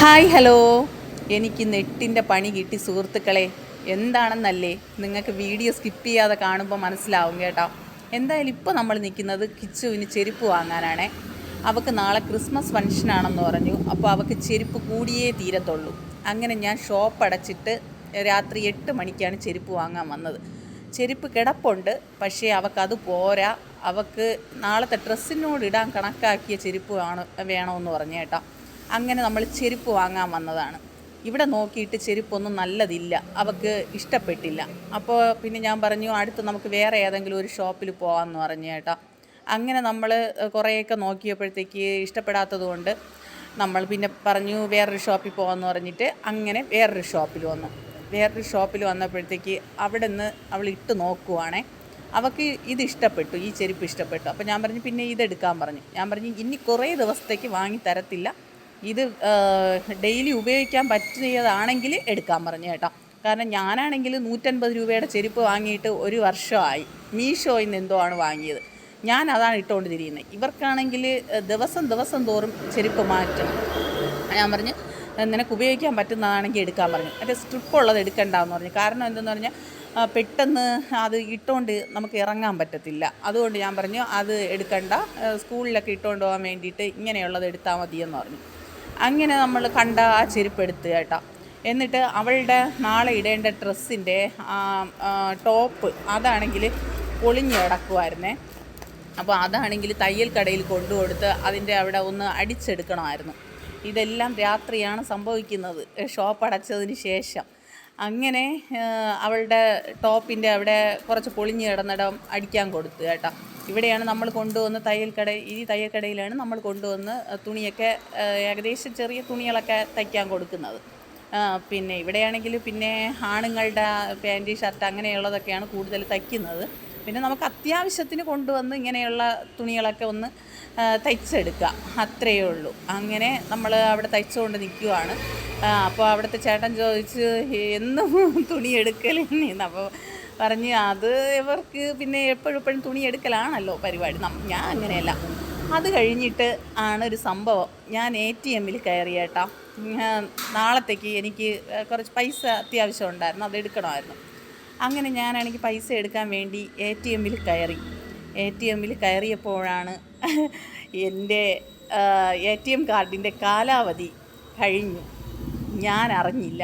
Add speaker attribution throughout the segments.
Speaker 1: Hi hello. എനിക്ക് നെട്ടിന്റെ പണി കിട്ടി സുഹൃത്തുക്കളെ. എന്താണെന്നല്ലേ? നിങ്ങൾക്ക് വീഡിയോ സ്കിപ്പ് ചെയ്യാതെ കാണുമ്പോൾ മനസ്സിലാവും കേട്ടോ. എന്തായാലും ഇപ്പോൾ നമ്മൾ നിൽക്കുന്നത് കിച്ചുവിന് ചെരുപ്പ് വാങ്ങാനാണേ. അവൾക്ക് നാളെ ക്രിസ്മസ് ഫംഗ്ഷനാണെന്ന് പറഞ്ഞു. അപ്പോൾ അവൾക്ക് ചെരുപ്പ് കൂടിയേ തീരത്തുള്ളൂ. അങ്ങനെ ഞാൻ ഷോപ്പ് അടച്ചിട്ട് രാത്രി എട്ട് മണിക്കാണ് ചെരുപ്പ് വാങ്ങാൻ വന്നത്. ചെരുപ്പ് കിടപ്പുണ്ട് പക്ഷേ അവൾക്കത് പോരാ. അവൾക്ക് നാളത്തെ ഡ്രസ്സിനോട് ഇടാൻ കണക്കാക്കിയ ചെരുപ്പ് ആണ് വേണമെന്ന് പറഞ്ഞു കേട്ടോ. അങ്ങനെ നമ്മൾ ചെരുപ്പ് വാങ്ങാൻ വന്നതാണ്. ഇവിടെ നോക്കിയിട്ട് ചെരുപ്പൊന്നും നല്ലതില്ല. അവൾക്ക് ഇഷ്ടപ്പെട്ടില്ല. അപ്പോൾ പിന്നെ ഞാൻ പറഞ്ഞു അടുത്ത് നമുക്ക് വേറെ ഏതെങ്കിലും ഒരു ഷോപ്പിൽ പോകാമെന്ന് പറഞ്ഞു കേട്ടോ. അങ്ങനെ നമ്മൾ കുറേയൊക്കെ നോക്കിയപ്പോഴത്തേക്ക് ഇഷ്ടപ്പെടാത്തതുകൊണ്ട് നമ്മൾ പിന്നെ പറഞ്ഞു വേറൊരു ഷോപ്പിൽ പോകാമെന്ന് പറഞ്ഞിട്ട് അങ്ങനെ വേറൊരു ഷോപ്പിൽ വന്നു. വേറൊരു ഷോപ്പിൽ വന്നപ്പോഴത്തേക്ക് അവിടെ നിന്ന് അവൾ ഇട്ട് നോക്കുവാണേ. അവൾക്ക് ഇത് ഇഷ്ടപ്പെട്ടു ഈ ചെരുപ്പ് ഇഷ്ടപ്പെട്ടു. അപ്പോൾ ഞാൻ പറഞ്ഞു പിന്നെ ഇതെടുക്കാൻ പറഞ്ഞു. ഞാൻ പറഞ്ഞു ഇനി കുറേ ദിവസത്തേക്ക് വാങ്ങി തരത്തില്ല. ഇത് ഡെയിലി ഉപയോഗിക്കാൻ പറ്റിയതാണെങ്കിൽ എടുക്കാൻ പറഞ്ഞു കേട്ടോ. കാരണം ഞാനാണെങ്കിൽ നൂറ്റൻപത് രൂപയുടെ ചെരുപ്പ് വാങ്ങിയിട്ട് ഒരു വർഷമായി. മീഷോയിൽ നിന്ന് എന്തോ ആണ് വാങ്ങിയത്. ഞാൻ അതാണ് ഇട്ടുകൊണ്ട് തിരിയുന്നത് ഇവർക്കാണെങ്കിൽ ദിവസം ദിവസം തോറും ചെരുപ്പ് മാറ്റണം ഞാൻ പറഞ്ഞു നിനക്ക് ഉപയോഗിക്കാൻ പറ്റുന്നതാണെങ്കിൽ എടുക്കാൻ പറഞ്ഞു. മറ്റേ സ്ട്രിപ്പ് ഉള്ളത് എടുക്കണ്ടെന്ന് പറഞ്ഞു. കാരണം എന്തെന്ന് പറഞ്ഞാൽ പെട്ടെന്ന് അത് ഇട്ടുകൊണ്ട് നമുക്ക് ഇറങ്ങാൻ പറ്റത്തില്ല. അതുകൊണ്ട് ഞാൻ പറഞ്ഞു അത് എടുക്കണ്ട. സ്കൂളിലൊക്കെ ഇട്ടുകൊണ്ട് പോകാൻ വേണ്ടിയിട്ട് ഇങ്ങനെയുള്ളത് എടുത്താൽ മതിയെന്ന് പറഞ്ഞു. അങ്ങനെ നമ്മൾ കണ്ട ആ ചെരുപ്പ് എടുത്ത് കേട്ടോ. എന്നിട്ട് അവളുടെ നാളെ ഇടേണ്ട ഡ്രസ്സിന്റെ ടോപ്പ് അതാണെങ്കിൽ പൊളിഞ്ഞ് കിടക്കുമായിരുന്നേ അപ്പോൾ അതാണെങ്കിൽ തയ്യൽ കടയിൽ കൊണ്ടു കൊടുത്ത് അതിന്റെ അവിടെ ഒന്ന് അടിച്ചെടുക്കണമായിരുന്നു. ഇതെല്ലാം രാത്രിയാണ് സംഭവിക്കുന്നത്. ഷോപ്പ് അടച്ചതിന് ശേഷം. അങ്ങനെ അവളുടെ ടോപ്പിന്റെ അവിടെ കുറച്ച് പൊളിഞ്ഞ് കിടന്നിടം അടിക്കാൻ കൊടുത്തു കേട്ടോ. ഇവിടെയാണ് നമ്മൾ കൊണ്ടുവന്ന് തയ്യൽ കട ഈ തയ്യൽ കടയിലാണ് നമ്മൾ കൊണ്ടുവന്ന് തുണിയൊക്കെ ഏകദേശം ചെറിയ തുണികളൊക്കെ തയ്ക്കാൻ കൊടുക്കുന്നത്. പിന്നെ ഇവിടെയാണെങ്കിൽ പിന്നെ ആണുങ്ങളുടെ പാന്റ് ഷർട്ട് അങ്ങനെയുള്ളതൊക്കെയാണ് കൂടുതൽ തയ്ക്കുന്നത്. പിന്നെ നമുക്ക് അത്യാവശ്യത്തിന് കൊണ്ടുവന്ന് ഇങ്ങനെയുള്ള തുണികളൊക്കെ ഒന്ന് തയ്ച്ചെടുക്കുക. അത്രയേ ഉള്ളൂ. അങ്ങനെ നമ്മൾ അവിടെ തയ്ച്ചുകൊണ്ട് നിൽക്കുവാണ്. അപ്പോൾ അവിടുത്തെ ചേട്ടൻ ചോദിച്ച് എന്നും തുണി എടുക്കലെന്ന്? അപ്പോൾ പറഞ്ഞ് അത് ഇവർക്ക് പിന്നെ എപ്പോഴും എപ്പോഴും തുണി എടുക്കലാണല്ലോ പരിപാടി. ഞാൻ അങ്ങനെയല്ല. അത് കഴിഞ്ഞിട്ട് ആണ് ഒരു സംഭവം. ഞാൻ എ ടി എമ്മിൽ കയറി കേട്ടോ നാളത്തേക്ക് എനിക്ക് കുറച്ച് പൈസ അത്യാവശ്യം ഉണ്ടായിരുന്നു. അത് എടുക്കണമായിരുന്നു. അങ്ങനെ ഞാനാണെങ്കിൽ പൈസ എടുക്കാൻ വേണ്ടി എ ടി എമ്മിൽ കയറി. എ ടി എമ്മിൽ കയറിയപ്പോഴാണ് എന്റെ എ ടി എം കാർഡിന്റെ കാലാവധി കഴിഞ്ഞു. ഞാൻ അറിഞ്ഞില്ല.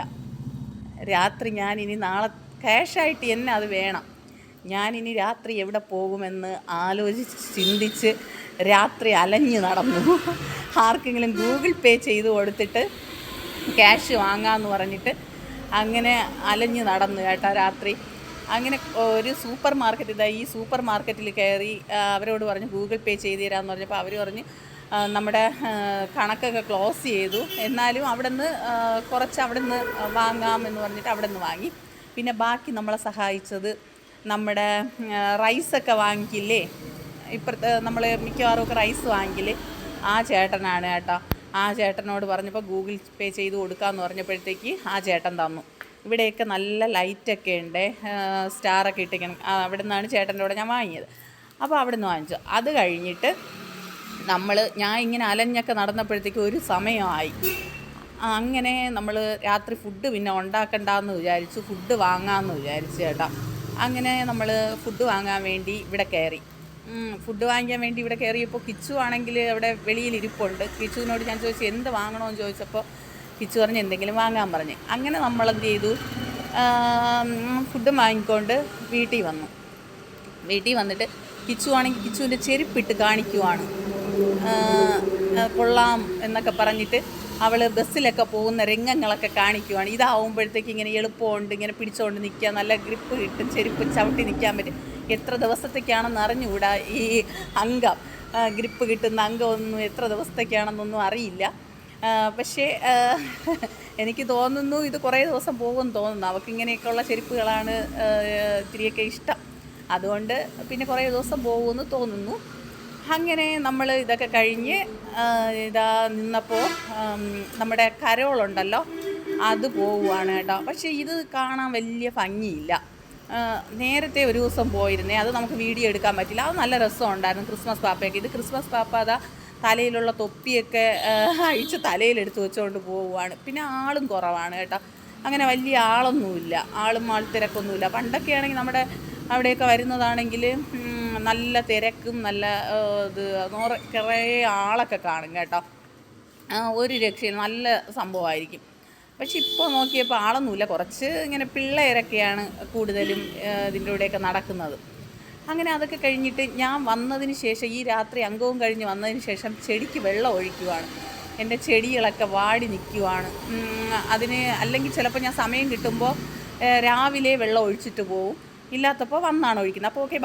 Speaker 1: രാത്രി ഞാൻ ഇനി നാളെ ക്യാഷായിട്ട് എന്നെ അത് വേണം. ഞാനിനി രാത്രി എവിടെ പോകുമെന്ന് ആലോചിച്ച് ചിന്തിച്ച് രാത്രി അലഞ്ഞു നടന്നു. ആർക്കെങ്കിലും ഗൂഗിൾ പേ ചെയ്ത് കൊടുത്തിട്ട് ക്യാഷ് വാങ്ങാമെന്ന് പറഞ്ഞിട്ട് അങ്ങനെ അലഞ്ഞു നടന്നു കേട്ടോ രാത്രി. അങ്ങനെ ഒരു സൂപ്പർ മാർക്കറ്റ് ഇതാ ഈ സൂപ്പർ മാർക്കറ്റിൽ കയറി അവരോട് പറഞ്ഞു ഗൂഗിൾ പേ ചെയ്ത് തരാമെന്ന് പറഞ്ഞപ്പോൾ അവർ പറഞ്ഞ് നമ്മുടെ കണക്കൊക്കെ ക്ലോസ് ചെയ്തു. എന്നാലും അവിടെ നിന്ന് കുറച്ച് അവിടെ നിന്ന് വാങ്ങാമെന്ന് പറഞ്ഞിട്ട് അവിടെ നിന്ന് വാങ്ങി. പിന്നെ ബാക്കി നമ്മളെ സഹായിച്ചത് നമ്മുടെ റൈസൊക്കെ വാങ്ങിക്കില്ലേ? ഇപ്പുറത്തെ നമ്മൾ മിക്കവാറും ഒക്കെ റൈസ് വാങ്ങിക്കില്ലേ? ആ ചേട്ടനാണ് കേട്ടോ. ആ ചേട്ടനോട് പറഞ്ഞപ്പോൾ ഗൂഗിൾ പേ ചെയ്ത് കൊടുക്കാമെന്ന് പറഞ്ഞപ്പോഴത്തേക്ക് ആ ചേട്ടൻ തന്നു. ഇവിടെയൊക്കെ നല്ല ലൈറ്റൊക്കെ ഉണ്ട് സ്റ്റാറൊക്കെ ഇട്ടിരിക്കണം. അവിടെ നിന്നാണ് ചേട്ടന്റെ കൂടെ ഞാൻ വാങ്ങിയത്. അപ്പോൾ അവിടെ നിന്ന് വാങ്ങിച്ചു. അത് കഴിഞ്ഞിട്ട് നമ്മൾ ഞാൻ ഇങ്ങനെ അലഞ്ഞൊക്കെ നടന്നപ്പോഴത്തേക്ക് ഒരു സമയമായി. അങ്ങനെ നമ്മൾ രാത്രി ഫുഡ് പിന്നെ ഉണ്ടാക്കണ്ടെന്ന് വിചാരിച്ചു ഫുഡ് വാങ്ങാമെന്ന് വിചാരിച്ചു ചേട്ടാ അങ്ങനെ നമ്മൾ ഫുഡ് വാങ്ങാൻ വേണ്ടി ഇവിടെ കയറി. ഫുഡ് വാങ്ങിക്കാൻ വേണ്ടി ഇവിടെ കയറിയപ്പോൾ കിച്ചു ആണെങ്കിൽ അവിടെ വെളിയിൽ ഇരിപ്പുണ്ട്. കിച്ചുവിനോട് ഞാൻ ചോദിച്ചു എന്ത് വാങ്ങണമെന്ന് ചോദിച്ചപ്പോൾ കിച്ചു പറഞ്ഞ് എന്തെങ്കിലും വാങ്ങാൻ പറഞ്ഞ്. അങ്ങനെ നമ്മളെന്ത് ചെയ്തു? ഫുഡ് വാങ്ങിക്കൊണ്ട് വീട്ടിൽ വന്നു. വീട്ടിൽ വന്നിട്ട് കിച്ചു ആണെങ്കിൽ കിച്ചുവിന്റെ ചെരുപ്പിട്ട് കാണിക്കുവാണ്. കൊള്ളാം എന്നൊക്കെ പറഞ്ഞിട്ട് അവൾ ബസ്സിലൊക്കെ പോകുന്ന രംഗങ്ങളൊക്കെ കാണിക്കുവാണ്. ഇതാവുമ്പോഴത്തേക്ക് ഇങ്ങനെ എളുപ്പമുണ്ട് ഇങ്ങനെ പിടിച്ചുകൊണ്ട് നിൽക്കുക നല്ല ഗ്രിപ്പ് കിട്ടും ചെരുപ്പ് ചവിട്ടി നിൽക്കാൻ പറ്റും. എത്ര ദിവസത്തേക്കാണെന്ന് അറിഞ്ഞുകൂടാ ഈ അംഗം? ഗ്രിപ്പ് കിട്ടുന്ന അംഗമൊന്നും എത്ര ദിവസത്തേക്കാണെന്നൊന്നും അറിയില്ല. പക്ഷേ എനിക്ക് തോന്നുന്നു ഇത് കുറേ ദിവസം പോകുമെന്ന് തോന്നുന്നു. അവൾക്ക് ഇങ്ങനെയൊക്കെയുള്ള ചെരുപ്പുകളാണ് ഇത്തിരിയൊക്കെ ഇഷ്ടം. അതുകൊണ്ട് പിന്നെ കുറേ ദിവസം പോകുമെന്ന് തോന്നുന്നു. അങ്ങനെ നമ്മൾ ഇതൊക്കെ കഴിഞ്ഞ് ഇതാ നിന്നപ്പോൾ നമ്മുടെ കരോളുണ്ടല്ലോ അത് പോവുകയാണ് കേട്ടോ. പക്ഷേ ഇത് കാണാൻ വലിയ ഭംഗിയില്ല. നേരത്തെ ഒരു ദിവസം പോയിരുന്നേ അത് നമുക്ക് വീഡിയോ എടുക്കാൻ പറ്റില്ല. അത് നല്ല രസമുണ്ടായിരുന്നു ക്രിസ്മസ് പാപ്പയൊക്കെ. ഇത് ക്രിസ്മസ് പാപ്പ അതാ തലയിലുള്ള തൊപ്പിയൊക്കെ അഴിച്ച് തലയിലെടുത്ത് വെച്ചുകൊണ്ട് പോവുകയാണ് പിന്നെ ആളും കുറവാണ് കേട്ടോ. അങ്ങനെ വലിയ ആളൊന്നുമില്ല. ആളും ആൾ തിരക്കൊന്നുമില്ല പണ്ടൊക്കെയാണെങ്കിൽ നമ്മുടെ അവിടെയൊക്കെ വരുന്നതാണെങ്കിൽ നല്ല തിരക്കും നല്ല ഇത് നൂറ് കുറേ ആളൊക്കെ കാണും കേട്ടോ. ഒരു രക്ഷയും നല്ല സംഭവമായിരിക്കും. പക്ഷെ ഇപ്പോൾ നോക്കിയപ്പോൾ ആളൊന്നുമില്ല. കുറച്ച് ഇങ്ങനെ പിള്ളേരൊക്കെയാണ് കൂടുതലും ഇതിന്റെ കൂടെയൊക്കെ നടക്കുന്നത്. അങ്ങനെ അതൊക്കെ കഴിഞ്ഞിട്ട് ഞാൻ വന്നതിന് ശേഷം ഈ രാത്രി അംഗവും കഴിഞ്ഞ് വന്നതിന് ശേഷം ചെടിക്ക് വെള്ളം ഒഴിക്കുവാണ്. എന്റെ ചെടികളൊക്കെ വാടി നിൽക്കുവാണ്. അതിന് അല്ലെങ്കിൽ ചിലപ്പോൾ ഞാൻ സമയം കിട്ടുമ്പോൾ രാവിലെ വെള്ളം ഒഴിച്ചിട്ട് പോവും. ഇല്ലാത്തപ്പോൾ വന്നാണ് ഒഴിക്കുന്നത്. അപ്പോൾ ഓക്കെ ബൈ.